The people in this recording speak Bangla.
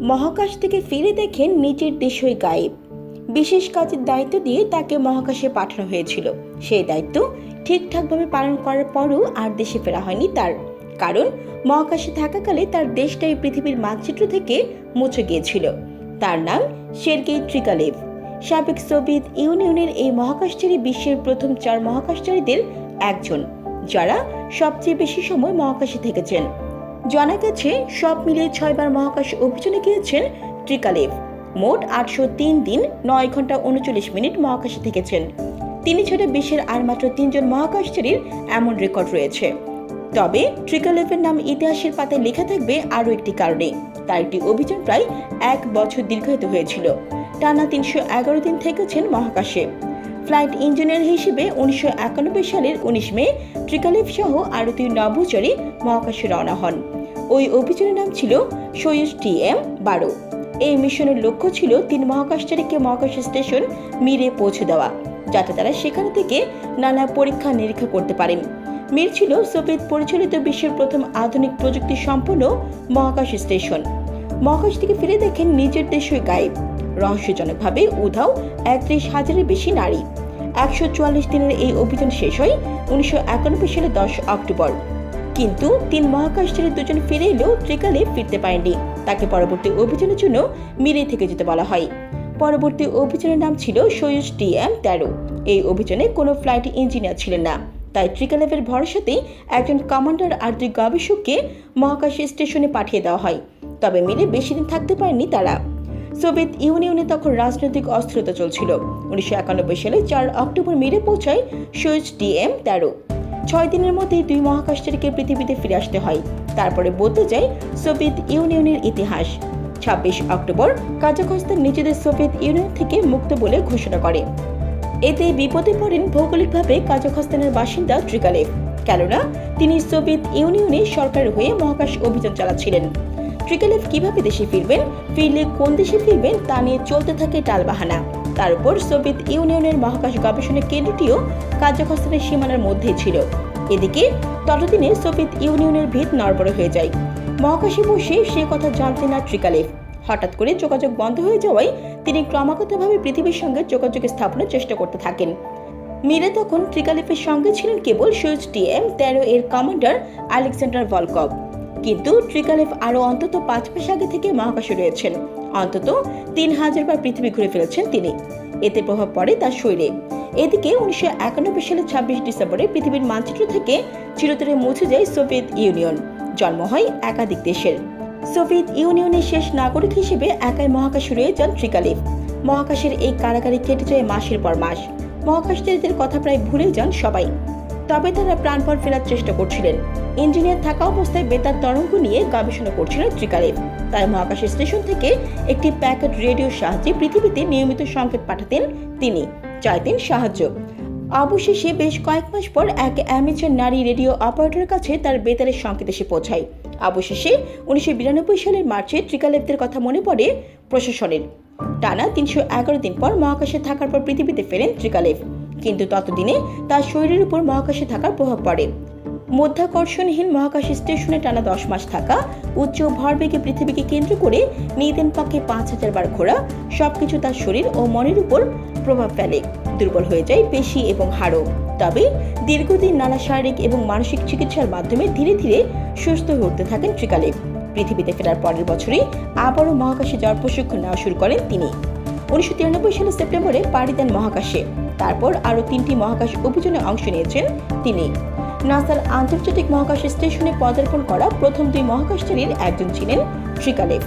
মহাকাশ থেকে ফিরে দেখেন নিজের দেশই গায়েব। বিশেষ কাজের দায়িত্ব দিয়ে তাকে মহাকাশে পাঠানো হয়েছিল। সেই দায়িত্ব ঠিকঠাকভাবে পালন করার পরও আর দেশে ফেরা হয়নি তার। কারণ মহাকাশে থাকাকালে তার দেশটাই পৃথিবীর মানচিত্র থেকে মুছে গিয়েছিল। তার নাম সের্গেই ট্রিকালেভ। সাবেক সোভিয়েত ইউনিয়নের এই মহাকাশচারী বিশ্বের প্রথম চার মহাকাশচারীদের একজন, যারা সবচেয়ে বেশি সময় মহাকাশে থেকেছেন। জানা গেছে, সব মিলিয়ে ছয়বার মহাকাশ অভিযানে গিয়েছেন ট্রিকালেভ। মোট আটশো তিন দিন, নয় ঘণ্টা উনচল্লিশ মিনিট মহাকাশে থেকেছেন। তিনি ছাড়া বিশ্বের আর মাত্র তিনজন মহাকাশচারীর এমন রেকর্ড রয়েছে। তবে ট্রিকালেভের নাম ইতিহাসের পাতায় লেখা থাকবে আরও একটি কারণে। তার একটি অভিযান প্রায় এক বছর দীর্ঘায়িত হয়েছিল। টানা তিনশো এগারো দিন থেকেছেন মহাকাশে। ফ্লাইট ইঞ্জিনিয়ার হিসেবে উনিশশো একানব্বই সালের উনিশ মে ট্রিকালেভ সহ আরও দুই নভোচারী মহাকাশে রওনা হন। ওই অভিযানের নাম ছিল সৈয়দ টি এম বারো। এই মিশনের লক্ষ্য ছিল তিন মহাকাশচারীকে মহাকাশ স্টেশন মিরে পৌঁছে দেওয়া, যাতে তারা সেখান থেকে নানা পরীক্ষা নিরীক্ষা করতে পারেন। মির ছিল সোভিয়েত পরিচালিত বিশ্বের প্রথম আধুনিক প্রযুক্তি সম্পন্ন মহাকাশ স্টেশন। মহাকাশ থেকে ফিরে দেখেন নিজের দেশই গায়েব। রহস্যজনকভাবে উধাও একত্রিশ হাজারের বেশি নারী। একশো চুয়াল্লিশ দিনের এই অভিযান শেষ হয় উনিশশো একানব্বই সালে দশ অক্টোবর। কিন্তু তিন মহাকাশচারী দুজন ফিরে এলেও ট্রিকালে ফিরতে পারেননি। তাকে পরবর্তী অভিযানের জন্য মিলে থেকে যেতে বলা হয়। পরবর্তী অভিযানের নাম ছিল সৈয়দ টি এম তেরো। এই অভিযানে কোনো ফ্লাইট ইঞ্জিনিয়ার ছিলেন না। তাই ট্রিকালেভের ভরসাতেই একজন কমান্ডার আর দুই গবেষককে মহাকাশ স্টেশনে পাঠিয়ে দেওয়া হয়। তবে মিলে বেশি দিন থাকতে পারেনি তারা। সোভিয়েত ইউনিয়নে তখন রাজনৈতিক অস্থিরতা চলছিল। উনিশশো একানব্বই সালে চার অক্টোবর মিরে পৌঁছায় সৈয়দ টি এম তেরো। ছয় দিনের মধ্যেই দুই মহাকাশচারীকে পৃথিবীতে ফিরে আসতে হয়। তারপরে বদলে যায় সোভিয়েত ইউনিয়নের ইতিহাস। ছাব্বিশ অক্টোবর কাজাখস্তান নিজেদের সোভিয়েত ইউনিয়ন থেকে মুক্ত বলে ঘোষণা করে। এতে বিপদে পড়েন ভৌগোলিকভাবে কাজাখস্তানের বাসিন্দা ট্রিকালেভ কেননা, তিনি সোভিয়েত ইউনিয়নের সরকারের হয়ে মহাকাশ অভিযান চালাচ্ছিলেন। ট্রিকালেভ কীভাবে দেশে ফিরবেন, ফিরলে কোন দেশে ফিরবেন তা নিয়ে চলতে থাকে টালবাহানা। তার উপর সোভিয়েত ইউনিয়নের মহাকাশ গবেষণা কেন্দ্রটিও কাজাখস্তানের সীমানার মধ্যেই ছিল। এদিকে, ততদিনে সোভিয়েত ইউনিয়নের ভিত নড়বড় হয়ে যায়। মহাকাশে বসে সে কথা জানতেন না ট্রিকালেভ হঠাৎ করে যোগাযোগ বন্ধ হয়ে যাওয়ায় তিনি ক্রমাগতভাবে পৃথিবীর সঙ্গে যোগাযোগ স্থাপনের চেষ্টা করতে থাকেন। মিলে তখন ট্রিকালিফের সঙ্গে ছিলেন কেবল সুইচ টিএম তেরো এর কমান্ডার আলেকজান্ডার ভলকভ। কিন্তু ট্রিকালেফ আরও অন্তত পাঁচ মাস আগে থেকে মহাকাশে রয়েছেন। অন্তত তিন হাজার বার পৃথিবী ঘুরে ফেলেছেন তিনি। এতে প্রভাব পড়ে তার শরীরে। এদিকে উনিশশো একানব্বই সালের ছাব্বিশ ডিসেম্বরে পৃথিবীর মানচিত্র থেকে চিরতরে মুছে যায় সোভিয়েত ইউনিয়ন। জন্ম হয় একাধিক দেশের। সোভিয়েত ইউনিয়নের শেষ নাগরিক হিসেবে একাই মহাকাশে রয়ে যান ট্রিকালিফ মহাকাশের এই কারাগারে কেটে যায় মাসের পর মাস। মহাকাশচারীদের কথা প্রায় ভুলে যান সবাই। তবে তারা প্রাণপণ ফেরার চেষ্টা করছিলেন। ইঞ্জিনিয়ার থাকা অবস্থায় বেতার তরঙ্গ নিয়ে গবেষণা করছিলেন ট্রিকালিফ তাই মহাকাশ স্টেশন থেকে একটি প্যাকেট রেডিওর সাহায্যে পৃথিবীতে নিয়মিত সংকেত পাঠাতেন তিনি, চাইতেন সাহায্য। অবশেষে বেশ কয়েক মাস পর এক অ্যামেচার নারী রেডিও অপারেটরের কাছে তার বেতারের সংকেত এসে পৌঁছায়। অবশেষে উনিশশো বিরানব্বই সালের মার্চে ট্রিকালেভদের কথা মনে পড়ে প্রশাসনের। টানা তিনশো এগারো দিন পর মহাকাশে থাকার পর পৃথিবীতে ফেরেন ট্রিকালেভ কিন্তু ততদিনে তার শরীরের উপর মহাকাশে থাকার প্রভাব পড়ে। মধ্যাকর্ষণহীন মহাকাশ স্টেশনে টানা দশ মাস থাকা, উচ্চ ভরবেগে পৃথিবীকে কেন্দ্র করে নিদেন পক্ষে পাঁচ হাজার বার ঘোরা, সবকিছু তার শরীর ও মনের উপর প্রভাব ফেলে, দুর্বল হয়ে যায় পেশি এবং হাড়ও। তবে দীর্ঘদিন নানা শারীরিক এবং মানসিক চিকিৎসার মাধ্যমে ধীরে ধীরে সুস্থ হয়ে উঠতে থাকেন ট্রিকালেভ পৃথিবীতে ফেরার পরের বছরই আবারও মহাকাশে যাওয়ার প্রশিক্ষণ নেওয়া শুরু করেন তিনি। উনিশশো তিরানব্বই সালের সেপ্টেম্বরে পাড়ি দেন মহাকাশে। তারপর আরও তিনটি মহাকাশ অভিযানে অংশ নিয়েছেন তিনি। নাসার আন্তর্জাতিক মহাকাশ স্টেশনে পদার্পণ করা প্রথম দুই মহাকাশচারীর একজন ছিলেন ট্রিকালেভ